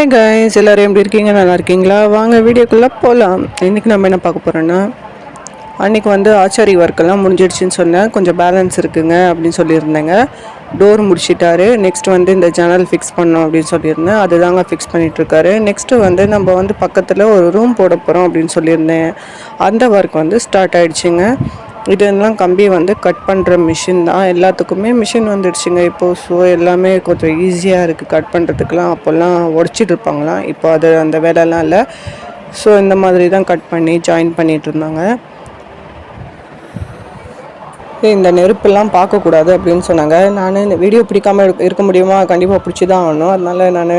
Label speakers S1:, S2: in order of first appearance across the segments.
S1: hi guys எல்லோரும் எப்படி இருக்கீங்க நல்லா இருக்கீங்களா வாங்க வீடியோக்குள்ளே போகலாம் இன்றைக்கி நம்ம என்ன பார்க்க போகிறோன்னா அன்றைக்கி வந்து ஆச்சாரி ஒர்க்கெல்லாம் முடிஞ்சிடுச்சுன்னு சொன்னேன் கொஞ்சம் பேலன்ஸ் இருக்குங்க அப்படின்னு சொல்லியிருந்தேங்க டோர் முடிச்சிட்டாரு நெக்ஸ்ட் வந்து இந்த ஜன்னல் ஃபிக்ஸ் பண்ணோம் அப்படின்னு சொல்லியிருந்தேன் அதுதாங்க ஃபிக்ஸ் பண்ணிகிட்ருக்காரு நெக்ஸ்ட்டு வந்து நம்ம வந்து பக்கத்தில் ஒரு ரூம் போட போகிறோம் அப்படின்னு சொல்லியிருந்தேன் அந்த ஒர்க் வந்து ஸ்டார்ட் ஆகிடுச்சிங்க இதெல்லாம் கம்பி வந்து கட் பண்ணுற மிஷின் தான் எல்லாத்துக்குமே மிஷின் வந்துடுச்சுங்க இப்போது ஸோ எல்லாமே கொஞ்சம் ஈஸியாக இருக்குது கட் பண்ணுறதுக்கெலாம் அப்போல்லாம் உடச்சிட்டு இருப்பாங்களாம் இப்போ அது அந்த வேலைலாம் இல்லை ஸோ இந்த மாதிரி தான் கட் பண்ணி ஜாயின் பண்ணிகிட்டு இருந்தாங்க இந்த நெருப்பெல்லாம் பார்க்கக்கூடாது அப்படின்னு சொன்னாங்க நான் இந்த வீடியோ பிடிக்காமல் இருக்க முடியுமா கண்டிப்பாக பிடிச்சி தான் ஆகணும் அதனால் நான்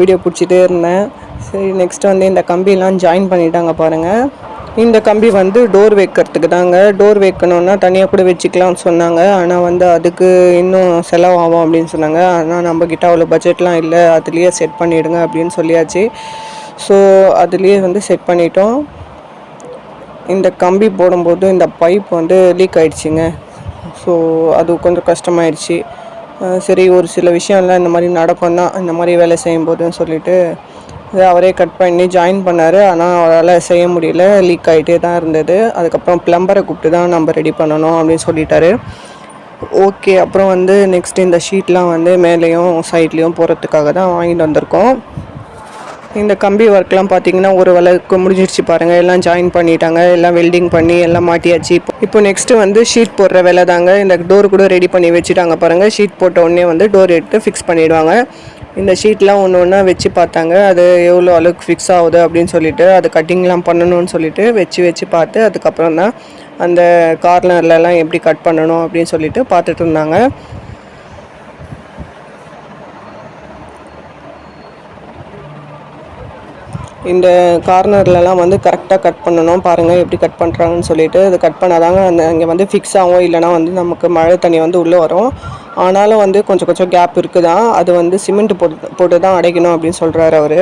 S1: வீடியோ பிடிச்சிட்டே இருந்தேன் சரி நெக்ஸ்ட் வந்து இந்த கம்பியெல்லாம் ஜாயின் பண்ணிட்டாங்க பாருங்கள் இந்த கம்பி வந்து டோர் வைக்கிறதுக்கு தாங்க டோர் வைக்கணும்னா தனியாக கூட வச்சுக்கலாம்னு சொன்னாங்க ஆனால் வந்து அதுக்கு இன்னும் செலவாகும் அப்படின்னு சொன்னாங்க ஆனால் நம்மக்கிட்ட அவ்வளோ பட்ஜெட்லாம் இல்லை அதுலேயே செட் பண்ணிவிடுங்க அப்படின்னு சொல்லியாச்சு ஸோ அதுலேயே வந்து செட் பண்ணிட்டோம் இந்த கம்பி போடும்போது இந்த பைப் வந்து லீக் ஆகிடுச்சிங்க ஸோ அது கொஞ்சம் கஷ்டமாயிடுச்சு சரி ஒரு சில விஷயம்லாம் இந்த மாதிரி நடக்கும் தான் இந்த மாதிரி வேலை செய்யும்போதுன்னு சொல்லிவிட்டு இது அவரே கட் பண்ணி ஜாயின் பண்ணார் ஆனால் அவரால் செய்ய முடியல லீக் ஆகிட்டே தான் இருந்தது அதுக்கப்புறம் ப்ளம்பரை கூப்பிட்டு தான் நம்ம ரெடி பண்ணணும் அப்படின்னு சொல்லிட்டாரு ஓகே அப்புறம் வந்து நெக்ஸ்ட் இந்த ஷீட்லாம் வந்து மேலேயும் சைட்லேயும் போகிறதுக்காக தான் வாங்கிட்டு வந்திருக்கோம் இந்த கம்பி ஒர்க்லாம் பார்த்தீங்கன்னா ஒரு வளர்க்கு முடிஞ்சிருச்சு பாருங்கள் எல்லாம் ஜாயின் பண்ணிட்டாங்க எல்லாம் வெல்டிங் பண்ணி எல்லாம் மாட்டியாச்சு இப்போ நெக்ஸ்ட்டு வந்து ஷீட் போடுற வேலை தாங்க இந்த டோர் கூட ரெடி பண்ணி வச்சுட்டாங்க பாருங்கள் ஷீட் போட்ட உடனே வந்து டோர் எடுத்து ஃபிக்ஸ் பண்ணிவிடுவாங்க இந்த ஷீட்லாம் ஒன்று ஒன்றா வச்சு பார்த்தாங்க அது எவ்வளோ அளவுக்கு ஃபிக்ஸ் ஆகுது அப்படின்னு சொல்லிட்டு அது கட்டிங்லாம் பண்ணணும்னு சொல்லிட்டு வச்சு வச்சு பார்த்து அதுக்கப்புறம் தான் அந்த கார்னர்லலாம் எப்படி கட் பண்ணணும் அப்படின்னு சொல்லிட்டு பார்த்துட்டு இருந்தாங்க இந்த கார்னர்லலாம் வந்து கரெக்டாக கட் பண்ணணும் பாருங்கள் எப்படி கட் பண்ணுறாங்கன்னு சொல்லிட்டு அது கட் பண்ணாதாங்க அந்த அங்கே வந்து ஃபிக்ஸ் ஆகும் இல்லைனா வந்து நமக்கு மழை தண்ணி வந்து உள்ளே வரும் ஆனாலும் வந்து கொஞ்சம் கொஞ்சம் கேப் இருக்குது தான் அது வந்து சிமெண்ட் போட்டு போட்டு தான் அடைக்கணும் அப்படின்னு சொல்கிறாரு அவர்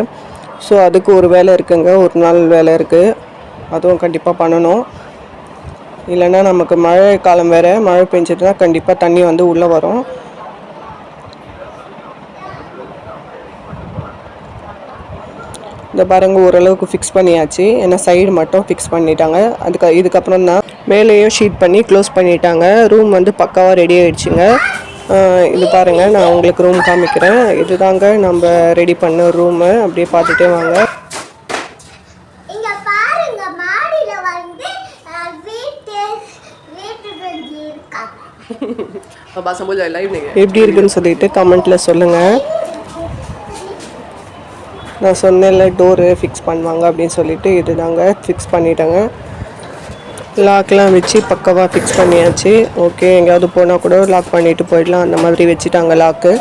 S1: ஸோ அதுக்கு ஒரு வேலை இருக்குங்க ஒரு நாள் வேலை இருக்குது அதுவும் கண்டிப்பாக பண்ணணும் இல்லைன்னா நமக்கு மழை காலம் வேறு மழை தான் கண்டிப்பாக தண்ணி வந்து உள்ளே வரும் இந்த பாருங்க ஓரளவுக்கு ஃபிக்ஸ் பண்ணியாச்சு ஏன்னா சைடு மட்டும் ஃபிக்ஸ் பண்ணிட்டாங்க அதுக்கு இதுக்கப்புறம் தான் மேலேயும் ஷீட் பண்ணி க்ளோஸ் பண்ணிட்டாங்க ரூம் வந்து பக்காவாக ரெடி ஆகிடுச்சிங்க இது பாருங்கள் நான் உங்களுக்கு ரூம் காமிக்கிறேன் இது தாங்க நம்ம ரெடி பண்ண ரூமு அப்படியே பார்த்துட்டே வாங்க எப்படி இருக்குன்னு சொல்லிட்டு கமெண்ட்ல சொல்லுங்க நான் சொன்னேன்ல டோரு ஃபிக்ஸ் பண்ணுவாங்க அப்படின்னு சொல்லிட்டு இது தாங்க ஃபிக்ஸ் பண்ணிட்டேங்க லாக்லாம் வச்சு பக்கவாக ஃபிக்ஸ் பண்ணியாச்சு ஓகே எங்கேயாவது போனால் கூட லாக் பண்ணிவிட்டு போயிடலாம் அந்த மாதிரி வச்சுட்டாங்க லாக்கு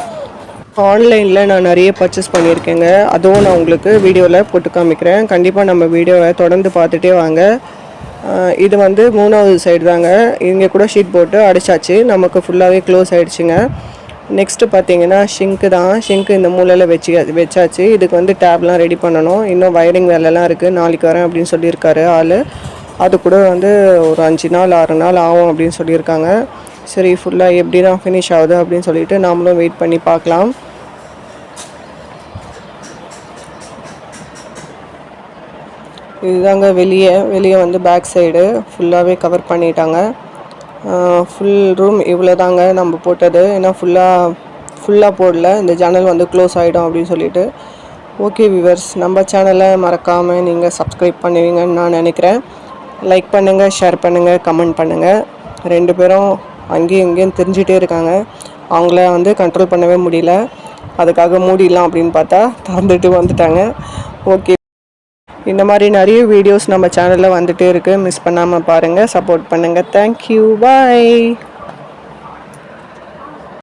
S1: ஆன்லைனில் நான் நிறைய பர்ச்சேஸ் பண்ணியிருக்கேங்க அதுவும் நான் உங்களுக்கு வீடியோவில் போட்டு காமிக்கிறேன் கண்டிப்பாக நம்ம வீடியோவை தொடர்ந்து பார்த்துட்டே வாங்க இது வந்து மூணாவது சைடு தாங்க இங்கே கூட ஷீட் போட்டு அடிச்சாச்சு நமக்கு ஃபுல்லாகவே க்ளோஸ் ஆகிடுச்சிங்க நெக்ஸ்ட்டு பார்த்தீங்கன்னா ஷிங்க்கு தான் ஷிங்க்கு இந்த மூலையில் வச்சு வச்சாச்சு இதுக்கு வந்து டேப்லாம் ரெடி பண்ணணும் இன்னும் வயரிங் வேலைலாம் இருக்குது நாளைக்கு வரேன் அப்படின்னு சொல்லியிருக்காரு ஆள் அது கூட வந்து ஒரு அஞ்சு நாள் ஆறு நாள் ஆகும் அப்படின்னு சொல்லியிருக்காங்க சரி ஃபுல்லாக எப்படி தான் ஃபினிஷ் ஆகுது அப்படின்னு சொல்லிட்டு நாமளும் வெயிட் பண்ணி பார்க்கலாம் இதுதாங்க வெளியே வெளியே வந்து பேக் சைடு ஃபுல்லாகவே கவர் பண்ணிட்டாங்க ஃபுல் ரூம் இவ்வளோ தாங்க நம்ம போட்டது ஏன்னா ஃபுல்லாக ஃபுல்லாக போடல இந்த ஜன்னல் வந்து க்ளோஸ் ஆகிடும் அப்படின்னு சொல்லிட்டு ஓகே விவர்ஸ் நம்ம சேனலை மறக்காமல் நீங்கள் சப்ஸ்கிரைப் பண்ணுவீங்கன்னு நான் நினைக்கிறேன் லைக் பண்ணுங்கள் ஷேர் பண்ணுங்கள் கமெண்ட் பண்ணுங்கள் ரெண்டு பேரும் அங்கேயும் இங்கேயும் தெரிஞ்சிட்டே இருக்காங்க அவங்கள வந்து கண்ட்ரோல் பண்ணவே முடியல அதுக்காக மூடிடலாம் அப்படின்னு பார்த்தா திறந்துட்டு வந்துட்டாங்க ஓகே இந்த மாதிரி நிறைய வீடியோஸ் நம்ம சேனலில் வந்துகிட்டே இருக்குது மிஸ் பண்ணாமல் பாருங்கள் சப்போர்ட் பண்ணுங்கள் தேங்க்யூ பாய்